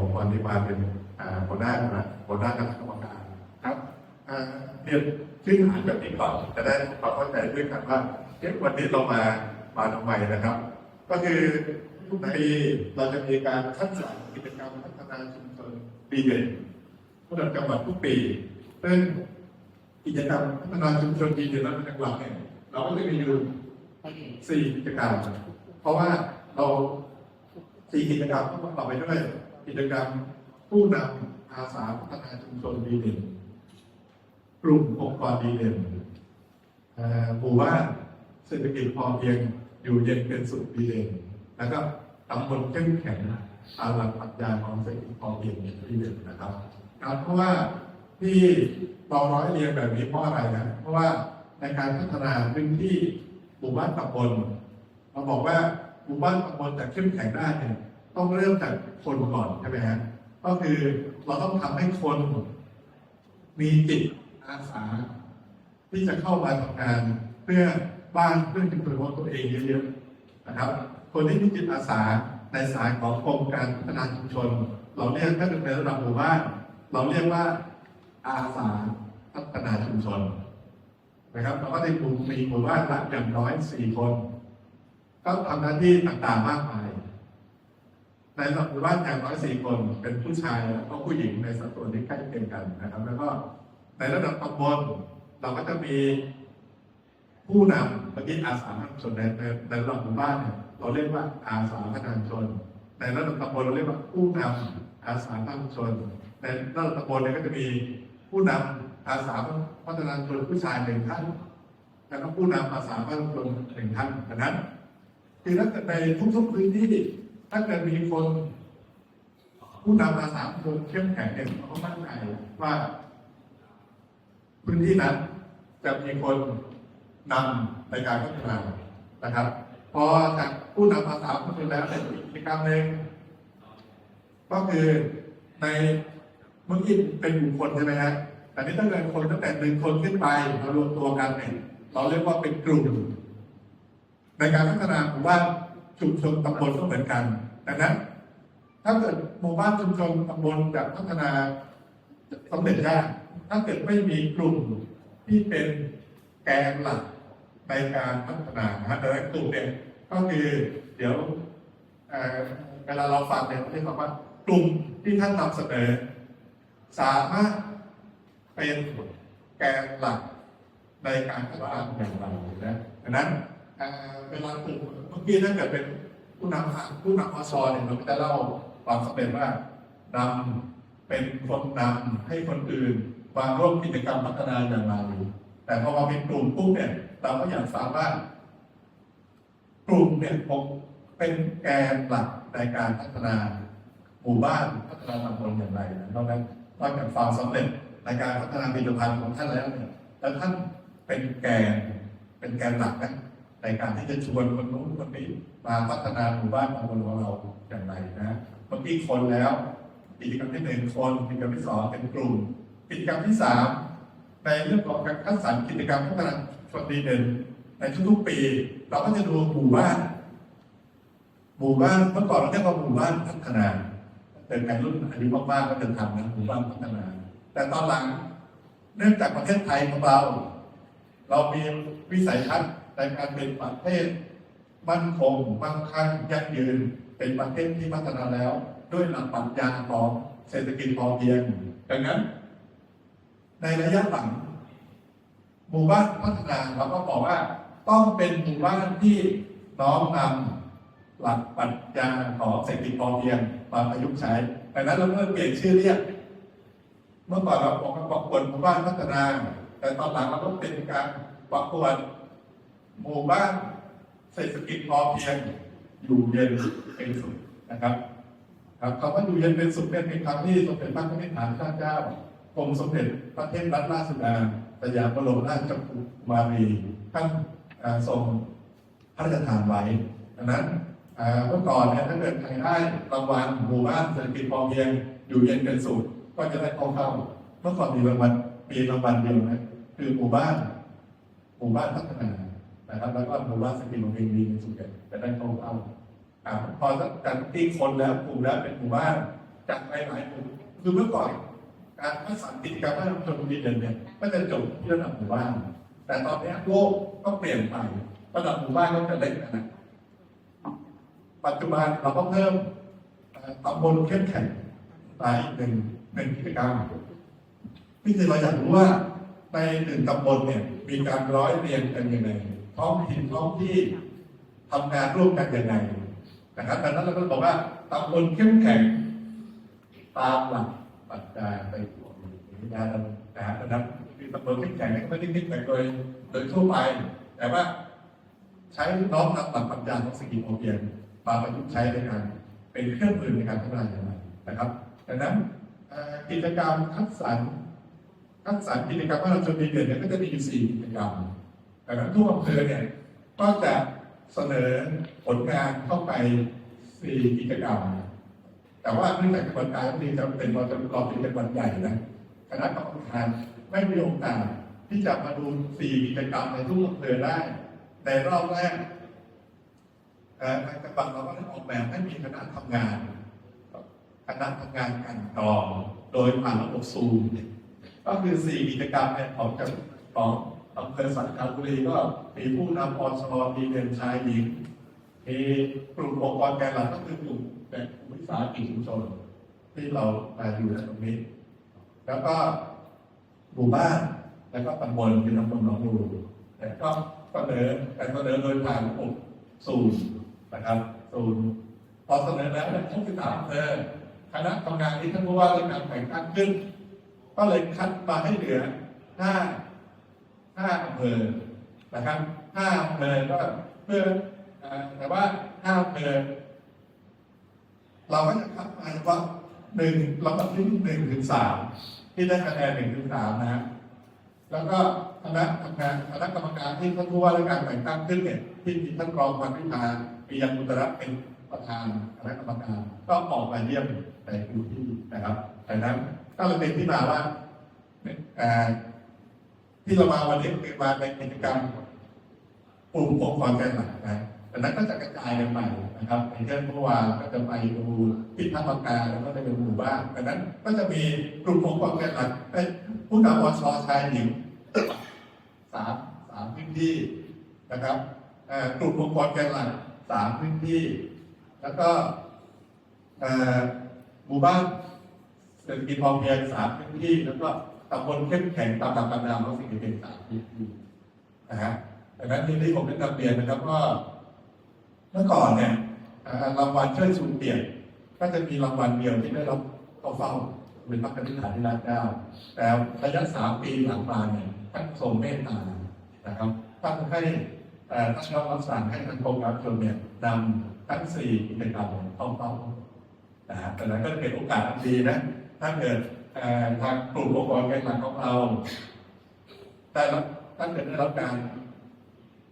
ของวันนี้มาเป็นอ่าหัวหน้าคณะหัวหน้าคณะกรรมการครับอ่าเรียนพื้นฐานแบบนี้ก่อนจะได้ความเข้าใจด้วยกันว่าเอ๊ะวันนี้เรามามาทำไมนะครับ ก็คือทุกปีเราจะมีการคัดสรรกิจกรรมพัฒนาชุมชนปีเด่นระดับจังหวัดทุกปีซึ่งกิจกรรมพัฒนาชุมชนปีเด่นระดับจังหวัดเนี่ยเราก็จะมีอยู่สี่กิจกรรม เพราะว่าเราสี่กิจกรรมต้องประกอบไปด้วย กิจกรรมผู้นำอาสาพัฒนาชุมชนดีเด่นกลุ่มองค์กรดีเด่นหมู่บ้านเศรษฐกิจพอเพียงอยู่เย็นเป็นสุขดีเด่นแล้วก็ตำบลเข้มแข็งตามหลักปรัชญาของเศรษฐกิจพอเพียงดีเด่นนะครับครับเพราะว่าที่เราร้อยเรียงแบบนี้เพราะอะไรนะเพราะว่าในการพัฒนาพื้นที่หมู่บ้านตำบลเราบอกว่าหมู่บ้านตำบลจะเข้มแข็งได้เนี่ย ต้องเริ่มจากคนก่อนใช่ไหมฮะก็คือเราต้องทำให้คน มีจิตอาสา ที่จะเข้ามาทำงาน เพื่อบ้านเพื่อชุมชนของตัวเองเยอะๆนะครับ คนที่มีจิตอาสาในสายของโครงการพัฒนาชุมชน เราเรียกถ้าเป็นในระดับหมู่บ้านเราเรียกว่าอาสาพัฒนาชุมชนนะครับเราก็ได้กลุ่มมีหมู่บ้านละอย่างน้อยสี่คน ก็ทำหน้าที่ต่างๆมากมาย ในระดับหมู่บ้านอย่างน้อยสี่คนเป็นผู้ชายแล้วก็ผู้หญิงในสัดส่วนที่ใกล้เคียงกันนะครับ แล้วก็ในระดับตำบลเราก็จะมีผู้นำเมื่อกี้อาสาพัฒนาชนในในในระดับหมู่บ้านเนี่ยเราเรียกว่าอาสาพัฒนาชน ในระดับตำบลเราเรียกว่าผู้นำอาสาพัฒนาชน ในระดับตำบลเนี่ยก็จะมีผู้นำอาสาพัฒนาชนผู้ชายหนึ่งท่านแล้วก็ผู้นำอาสาพัฒนาชนหนึ่งท่านดังนั้นคือถ้าในทุกๆพื้นที่ ถ้าเกิดมีคนผู้นำอาสาคนเข้มแข็งเนี่ยเขาก็มั่นใจว่า พื้นที่นั้นจะมีคนนำในการพัฒนานะครับ พอจากผู้นำอาสาคนนี้แล้วในกิจกรรมหนึ่งก็คือในเมื่อกี้เป็นบุคคลใช่ไหมฮะแต่นี้ตั้งแต่คนตั้งแต่หนึ่งคนขึ้นไปมารวมตัวกันเนี่ยเราเรียกว่าเป็นกลุ่ม ในการพัฒนาหมู่าชุมชนตำบลก็เหมือนกัน ดังนั้น ถ้าเกิดหมู่บ้านชุมชนตำบลจะพัฒนาสำเร็จยากถ้าเกิดไม่มีกลุ่มที่เป็นแกนหลักในการพัฒนานะดังนั้นกลุ่มเนี่ยก็คือเดี๋ยวเวลาเราฟังเนี่ยเราเรียกว่ากลุ่มที่ท่านนำเสนอ สามารถเป็นแกนหลักในการพัฒนาอย่างไรานะดังนั้นเวลาปลูกเมื่อกี้ถ้าเกิดเป็น ผู้นำผู้นำอสเนี่ยเราก็จะเล่าความสำเร็จว่านำเป็นคนนำให้คนอื่นมาร่วมกิจกรรมพัฒนาอย่างไรแต่พอมาเป็นกลุ่มปุ๊บเนี่ย เราก็อยากทราบว่ากลุ่มเนี่ยผมเป็นแกนหลักในการพัฒนาหมู่บ้านพัฒนาตำบลอย่างไรนะนอกนั้นนอกจากความสำเร็จในการพัฒนาผลิตภัณฑ์ของท่านแล้วเนี่ยแล้วท่านเป็นแกนเป็นแกนหลักนะ ในการที่จะชวนคนนู้นคนนี้มาพัฒนาหมู่บ้านของเราเราอย่างไรนะเมื่อกี้คนแล้วกิจกรรมที่หนึ่งคนกิจกรรมที่สองเป็นกลุ่ม กิจกรรมที่สามในเรื่องของการคัดสรรกิจกรรมพัฒนาชนดีเด่นในทุกๆปี เราก็จะดูหมู่บ้าน หมู่บ้านเมื่อก่อนเราเรียกว่าหมู่บ้านพัฒนาเป็นการรุ่นอายุมากๆก็จะทำนะหมู่บ้านพัฒนา แต่ตอนหลังเนื่องจากประเทศไทยของเรา เรามีวิสัยทัศน์ ในการเป็นประเทศ มั่นคงมั่งคั่งยั่งยืนเป็นประเทศที่พัฒนาแล้ว ด้วยหลักปรัชญาของเศรษฐกิจพอเพียง ดังนั้น ในระยะหลังหมู่บ้านพัฒนาเราก็บอกว่าต้องเป็นหมู่บ้านที่น้อมนำหลักปรัชญาของเศรษฐกิจพอเพียงมาประยุกต์ใช้ดังนั้นเราเมื่อเปลี่ยนชื่อเรียกเมื่อก่อนเราบอกว่าประกวดหมู่บ้านพัฒนา แต่ตอนหลังเราก็เป็นการประกวด หมู่บ้านเศรษฐกิจพอเพียงอยู่เย็นเป็นสุขนะครับครับคำว่าอยู่เย็นเป็นสุขเนี่ยเป็นคำที่สมเด็จพระนิพพานข้าเจ้ากรมสมเด็จพระเทพรัตนราชสุดาสยามบรมราชกุมารีท่านอ่าทรงพระราชทานไว้ดังนั้นเมื่อก่อนเนี่ยถ้าเกิดใครได้รางวัลหมู่บ้านเศรษฐกิจพอเพียงอยู่เย็นเป็นสุขก็จะได้เข้าเข้าเมื่อก่อนมีรางวัลมีรางวัลเดียวนะคือหมู่บ้าน หมู่บ้านพัฒนา นะครับ แล้วก็หมู่านเศรษฐกิจพอเพียงดีเป็นสุขจะได้เข้าเข้าอ่าพอจากที่คนแล้วกลุ่มแล้วเป็นหมู่บ้านจากหลายๆมุมคือเมื่อก่อนการพัฒนากิจกรรมพัฒนาชนบุรีเดินเนี่ยก็จะจบที่ระดับหมู่บ้าน แต่ตอนนี้โลกก็เปลี่ยนไประดับหมู่บ้านก็จะเล็กนะปัจจุบันเราก็เพิ่มตำบลเข้มแข็งมาอีกหนึ่งหนึ่งกิจกรรมนี่คือเราอยากรู้ว่าในหนึ่งตำบลเนี่ยมีการร้อยเรียงกันยังไง ท้องถิ่นท้องที่ทำงานร่วมกันยังไงนะครับดังนั้นเราก็บอกว่าตำบลเข้มแข็ง ตามหลักปัจจัยไปตัววิญญาณนะฮะดังนั้นคือตำบลเข้มแข็งก็ไม่ได้คิดแบบโดยโดยทั่วไป แต่ว่า ใช้น้อมนำหลักปรัชญาของเศรษฐกิจพอเพียงมาประยุกต์ใช้ในการเป็นเครื่องมือในการพัฒนาอย่างไรนะครับดังนั้นกิจกรรมคัดสรรคัดสรรกิจกรรมพัฒนาชนดีเด่นนี่ยก็จะมีอยู่สี่กิจกรรม ดังนั้นทุกอำเภอเนี่ยก็จะเสนอผลงานเข้าไปสี่กิจกรรม แต่ว่าเนื่องจากกระบวนการนี้จะเป็นเราจะรอเป็นจังหวัดใหญ่นะคณะกรรมการไม่มีโอกาสที่จะมาดูสี่กิจกรรมในทุกอำเภอได้ในรอบแรกเอ่อทางจังหวัดเราก็ได้ออกแบบให้มีคณะทำงานคณะทำงานกันกรอโดยผ่านระบบซูมก็คือสี่กิจกรรมเนี่ยของจังของ อำเภอสันคบุรีก็มีผู้นำอชมีเรียนชายหญิงมีกลุ่มองค์กรแกนหลักก็คือกลุ่มแต่กลุ่มวิสาหกิจชุมชนที่เราอยู่ในตรงนี้แล้วก็หมู่บ้านแล้วก็ตำบลคือตำบลหนองดูแต่ก็เสนอแต่เสนอโดยผ่านระบบศูนย์นะครับศูนย์พอเสนอแล้วทั้งสิบสามเภอคณะทำงานที่ท่านผู้ว่าราชการแต่งตั้งขึ้น ก็เลยคัดมาให้เหลือห้า ห้าอำเภอนะครับห้าอำเภอก็เพื่อแต่ว่าห้าอำเภอเราก็จะคัดมาเฉพาะหนึ่งลำดับที่หนึ่งถึงสามที่ได้คะแนนหนึ่งถึงสามนะฮะแล้วก็คณะทำงานคณะกรรมการที่ท่านผู้ว่าราชการแต่งตั้งขึ้นเนี่ยที่มีท่านรองพันธิพาปียังมุตระเป็นประธานคณะกรรมการ ก็ออกมาเยี่ยมในพื้นที่นะครับดังนั้นก็เลยเป็นที่มาว่าเอ่อ ที่เรามาวันนี้คือมาในกิจกรรมกลุ่มองค์กรแกนหลักนะดังนั้นก็จะกระจายกันไปนะครับอย่างเช่นเมื่อวานก็จะไปดูที่ท่าปากกาแล้วก็ไปดูหมู่บ้านดังนั้นก็จะมีกลุ่มองค์กรแกนหลักเป็นผู้นำวชชายหญิงสามสามพื้นที่นะครับกลุ่มองค์กรแกนหลักสามพื้นที่ แล้วก็หมู่บ้านเศรษฐกิจพอเพียงสามพื้นที่แล้วก็ ตำบลเข้มแข็งตามหลักการนำของสิ่งที่เป็นสามที่นะฮะดังนั้นที่นี้ผมได้นำเรียนนะครับว่าเมื่อก่อนเนี่ยรางวัลเชิดชูเกียรติก็จะมีรางวัลเดียวที่ได้รับเข้าเฝ้าเป็นพระกนิษฐาธิราชเจ้าแต่ระยะสามปีหลังมาเนี่ยท่านทรงเมตตานะครับท่านให้เอ่อท่านรับสั่งให้ทางกรมการชนเนี่ยนำทั้งสี่กิจกรรมเข้าเป้านะฮะแต่นั้นก็เป็นโอกาสดีนะถ้าเกิด ทางกลุ่มองค์กรแกนหลักของเราได้รับท่านเกิดได้รับการ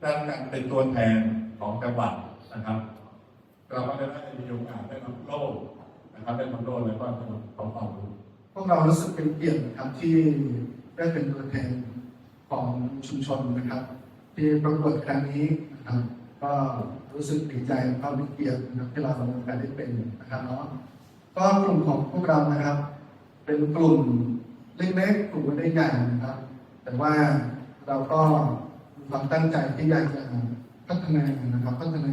ได้รับการเป็นตัวแทนของจังหวัดนะครับ เราก็จะได้มีโอกาสได้รับโล่นะครับได้รับโล่แล้วก็ได้รับของเป้าพวกเรารู้สึกเป็นเกียรตินะครับที่ได้เป็นตัวแทนของชุมชนนะครับ ที่ประกวดครั้งนี้นะครับ ก็รู้สึกดีใจและก็เป็นเกียรตินะครับที่เรามีโอกาสได้เป็นนะครับเนาะก็กลุ่มของพวกเรานะครับ เป็นกลุ่มเล็กๆกลุ่มได้ใหญ่นะครับ แต่ว่าเราก็มีความตั้งใจที่อยากจะพัฒนานะครับพัฒนา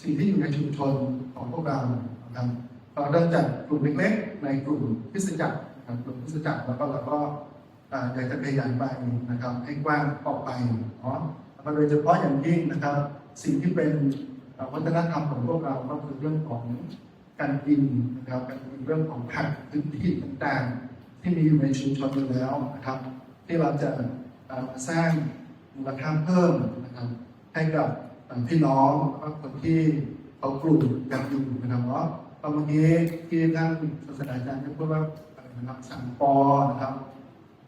สิ่งที่อยู่ในชุมชนของพวกเรานะครับเราเริ่มจากกลุ่มเล็กๆ ในกลุ่มพิสจักรนะครับกลุ่มพิสจักรแล้วก็เราก็อยากจะขยายไปนะครับ ให้กว้างออกไปเนาะแล้วโดยเฉพาะอย่างยิ่งนะครับ สิ่งที่เป็นวัฒนธรรมของพวกเราก็คือเรื่องของ การกินนะครับการกินเรื่องของผักพื้นที่ต่างๆ ที่มีอยู่ในชุมชนอยู่แล้วนะครับ ที่เราจะสร้างมูลค่าเพิ่มนะครับให้กับพี่น้องแล้วก็คนที่เขาปลูกกันอยู่นะครับเนาะตอนเมื่อกี้ที่ท่านศาสตราจารย์ได้พูดว่าอะไรนะครับสังปอนะครับ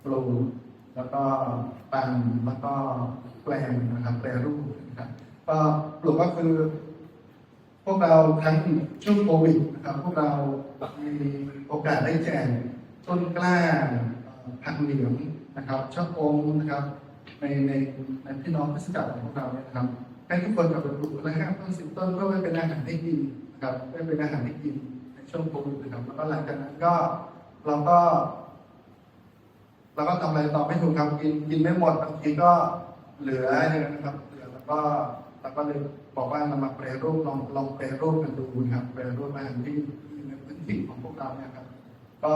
ปลูกแล้วก็ปั่นแล้วก็แปลงนะครับแปลรูปนะครับก็ปลูกก็คือ พวกเราทั้งช่วงโควิดนะครับพวกเรามีโอกาสได้แจกต้นกล้าผักเหลียงนะครับชะอมนะครับ ในในในพี่น้องพิสจักรของพวกเราเนี่ยนะครับให้ทุกคนกับปลูกแล้วห้าต้นสิบต้นเพื่อไว้เป็นอาหารให้กินนะครับไว้เป็นอาหารให้กินในช่วงโควิดนะครับแล้วก็หลังจากนั้นก็เราก็เราก็ทำอะไรต่อไม่ถูกครับกินกินไม่หมดบางทีก็เหลือนะครับเหลือแล้วก็ เราก็เลยบอกว่าเรามาแปรรูปลองลองแปรรูปกันดูนะครับแปรรูปอาหารที่ในพื้นที่ของพวกเราเนี่ยครับ ก็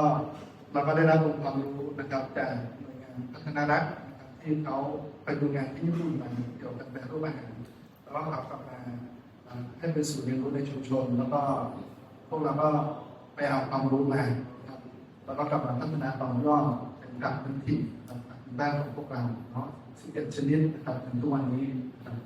เราก็ได้รับองค์ความรู้นะครับจากหน่วยงานพัฒนารัฐนะที่เขาไปดูงานที่ญี่ปุ่นมาเกี่ยวกับแปรรูปอาหารแล้วก็ขับกลับมาให้เป็นศูนย์เรียนรู้ในชุมชน แล้วก็พวกเราก็ไปเอาความรู้มาครับแล้วก็กลับมาพัฒนาต่อยอดเป็นการพื้นที่นะครับทางด้านของพวกเราเนาะ11ชนิดนะครับถึงทุกวันนี้นะครับ